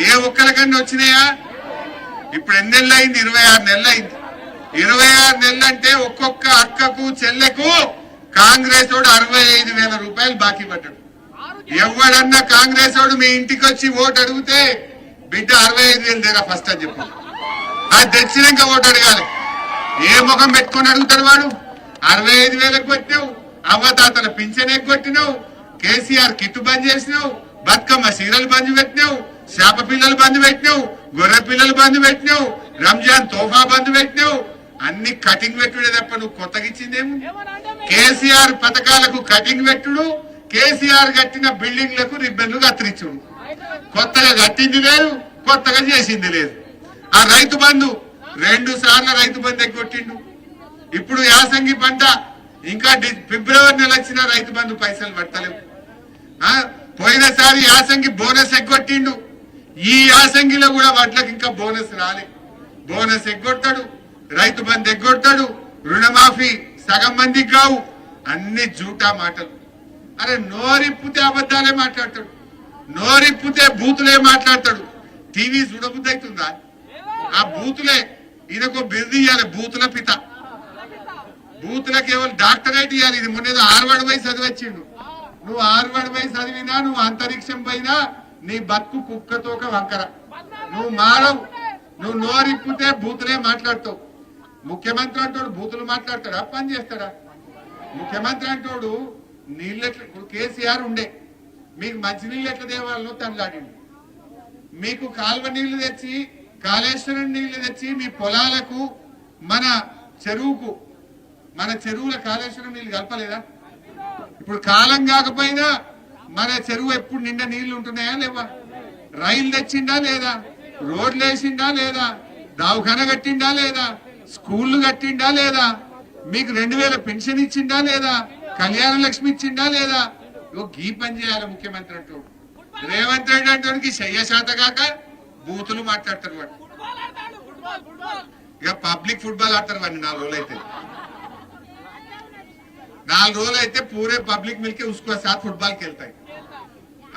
ఏ ఒక్కరికన్నా వచ్చినాయా? ఇప్పుడు ఎన్ని నెలలు అయింది ఇరవై ఆరు నెలలు అయింది ఇరవై ఆరు నెలలు అంటే ఒక్కొక్క అక్కకు చెల్లెకు కాంగ్రెస్ వాడు అరవై ఐదు వేల రూపాయలు బాకీ పడ్డాడు. ఎవడన్నా కాంగ్రెస్ వాడు మీ ఇంటికి వచ్చి ఓటు అడిగితే బిడ్డ అరవై ఐదు వేలు దేరా ఫస్ట్ అని చెప్పు. అది తెచ్చినాక ఓటు అడగాలి. ఏ ముఖం పెట్టుకొని అడుగుతాడు వాడు? అరవై ఐదు వేలకు కొట్టినావు అవ్వతాతల పింఛన్ కొట్టినావు కేసీఆర్ కిట్టు బంద్ చేసినావు బతుకమ్మ సీరలు బంద్ పెట్టినావు చేప పిల్లలు బంద్ పెట్టినావు గొర్రె పిల్లలు బంద్ పెట్టినావు రంజాన్ తోఫా బంద్ పెట్టినావు. అన్ని కటింగ్ పెట్టుడే తప్ప నువ్వు కొత్తగా ఇచ్చిందేమో కేసీఆర్ పథకాలకు కటింగ్ పెట్టుడు కేసీఆర్ కట్టిన బిల్డింగ్లకు రిబ్బన్లు కత్తిరించుడు. కొత్తగా కట్టింది లేదు కొత్తగా చేసింది లేదు. ఆ రైతు బంధు రెండు సార్లు రైతు బంధు ఎగ్గొట్టిండు ఇప్పుడు యాసంగి పంట ఇంకా ఫిబ్రవరి నెల వచ్చిన రైతు బంధు పైసలు పడతలేవు. ఆ, పోయినసారి యాసంగి బోనస్ ఎగ్గొట్టిండు. ఈ యాసంగిలో కూడా వాటికి ఇంకా బోనస్ రాలే. బోనస్ ఎగ్గొట్టాడు రైతు బంధు ఎగ్గొట్టాడు రుణమాఫీ సగం మందికి కావు. అన్ని జూటా మాటలు. అరే నోరిప్పితే అబద్ధాలే మాట్లాడతాడు. నోరిప్పితే బూతులే మాట్లాడతాడు. టీవీ చూడబుద్ధి అవుతుందా ఆ బూతులే. ఈయనకు బిరుదు ఇవ్వాలి బూతుల పిత. బూతుల కేవలం డాక్టరేట్ ఇవ్వాలి ఇది మొన్న ఏదో వయసు చదివచ్చిండు. నువ్వు హార్వర్డ్ వయసు చదివినా నువ్వు అంతరిక్షం పోయినా నీ బతుకు కుక్కతోక వంకర. నువ్వు మారవు. నువ్వు నోరిప్పితే బూతులే మాట్లాడతావు. ముఖ్యమంత్రి అంటోడు బూతులు మాట్లాడతాడా? పని చేస్తాడా? ముఖ్యమంత్రి అంటోడు నీళ్ళు ఎట్లా ఇప్పుడు కేసీఆర్ ఉండే. మీకు మంచినీళ్ళు ఎట్లా దేవాలనో తనలాడిండు మీకు కాలువ నీళ్ళు తెచ్చి కాళేశ్వరం నీళ్ళు తెచ్చి మీ పొలాలకు మన చెరువుకు మన చెరువుల కాళేశ్వరం నీళ్ళు కలపలేదా? ఇప్పుడు కాలం కాకపోయినా మరి చెరువు ఎప్పుడు నిండా నీళ్ళు ఉంటున్నాయా లేవా? రైలు తెచ్చిండా లేదా? రోడ్లు వేసిండా లేదా? దావఖాన కట్టిందా లేదా? స్కూల్లు కట్టిందా లేదా? మీకు రెండు వేల పెన్షన్ ఇచ్చిండా లేదా? కళ్యాణ లక్ష్మి ఇచ్చిండా లేదా? ఓ గీ పని చేయాలి ముఖ్యమంత్రి అంటూ. రేవంత్ రెడ్డి అంటానికి శయ్య శాత కాక బూతులు మాట్లాడతారు వాడు. ఇక పబ్లిక్ ఫుట్బాల్ ఆడతారు వాడిని నాలుగు రోజులు అయితే నాలుగు రోజులు అయితే పూరే పబ్లిక్ మిల్కే ఉసుకో సాత్ ఫుట్బాల్కి వెళ్తాయి.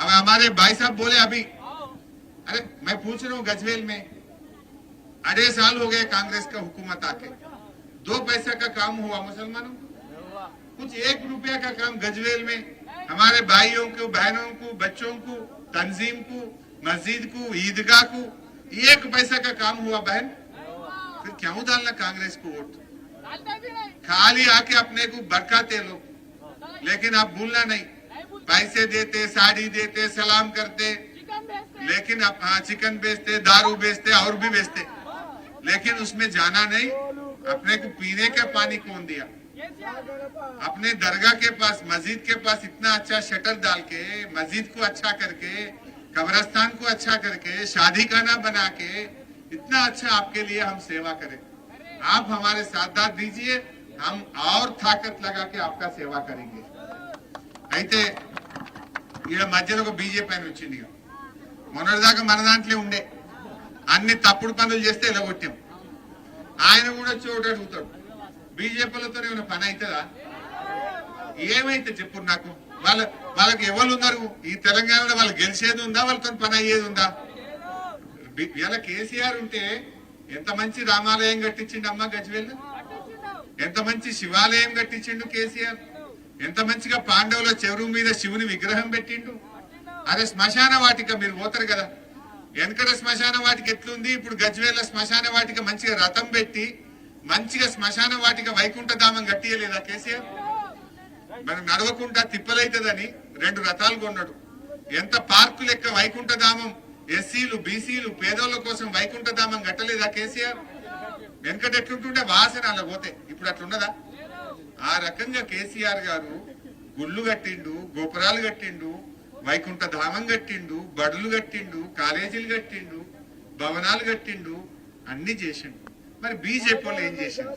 अब हमारे भाई साहब बोले अभी। अरे, मैं पूछ रहा हूँ गजवेल में। अढ़ाई साल हो गए कांग्रेस का हुकूमत आके। दो पैसा का काम हुआ मुसलमानों? कुछ एक रुपया का काम गजवेल में। हमारे भाइयों को, बहनों को, बच्चों को, तंजीम को, मस्जिद को, ईदगाह को, एक पैसा का काम हुआ बहन। फिर क्यों डालना कांग्रेस को वोट? खाली आके अपने को बरकाते लोग लेकिन आप भूलना नहीं। पैसे देते साड़ी देते सलाम करते लेकिन अब हाँ चिकन बेचते दारू बेचते और भी बेचते लेकिन उसमें जाना नहीं अपने को पीने का पानी कौन दिया अपने दरगाह के पास मस्जिद के पास इतना अच्छा शटर डाल के मस्जिद को अच्छा करके कब्रस्तान को अच्छा करके शादी खाना बना के इतना अच्छा आपके लिए हम सेवा करें आप हमारे साथ दाद दीजिए हम और ताकत लगा के आपका सेवा करेंगे అయితే ఈడ మధ్యలో ఒక బీజేపీ అని వచ్చింది ఇక. మొన్నటిదాకా మన దాంట్లో ఉండే. అన్ని తప్పుడు పనులు చేస్తే ఇలా కొట్టాం. ఆయన కూడా చోటు అడుగుతాడు. బీజేపీలతో ఏమైనా పని అవుతుందా? ఏమైతే చెప్పు నాకు. వాళ్ళ వాళ్ళకి ఎవరు ఉన్నారు? ఈ తెలంగాణలో వాళ్ళు గెలిచేది ఉందా? వాళ్ళతో పని అయ్యేది ఉందా? బి- ఇలా కేసీఆర్ ఉంటే ఎంత మంచి రామాలయం కట్టించిండు అమ్మ గజ్వేల్? ఎంత మంచి శివాలయం కట్టించిండు కేసీఆర్? ఎంత మంచిగా పాండవుల చెరువు మీద శివుని విగ్రహం పెట్టిండు? అదే శ్మశాన వాటిక మీరు పోతారు కదా. వెనకట శ్మశాన వాటిక ఎట్లుంది? ఇప్పుడు గజ్వేల శ్మశాన వాటిక మంచిగా రథం పెట్టి మంచిగా శ్మశాన వాటిక వైకుంఠధామం కట్టియలేదా కేసీఆర్? మనం నడవకుండా తిప్పలైతుందని రెండు రథాలు కొన్నాడు. ఎంత పార్కు లెక్క వైకుంఠధామం ఎస్సీలు బీసీలు పేదోళ్ళ కోసం వైకుంఠధామం కట్టలేదా కేసీఆర్? వెనకట ఎట్లుంటుండే వాసన అలా పోతే. ఇప్పుడు అట్లున్నదా ఆ రకంగా కేసీఆర్ గారు గుళ్ళు కట్టిండు గోపురాలు కట్టిండు వైకుంఠ ధామం కట్టిండు బడులు కట్టిండు కాలేజీలు కట్టిండు భవనాలు కట్టిండు అన్ని చేసిండు. మరి బీజేపీ వాళ్ళు ఏం చేసిండు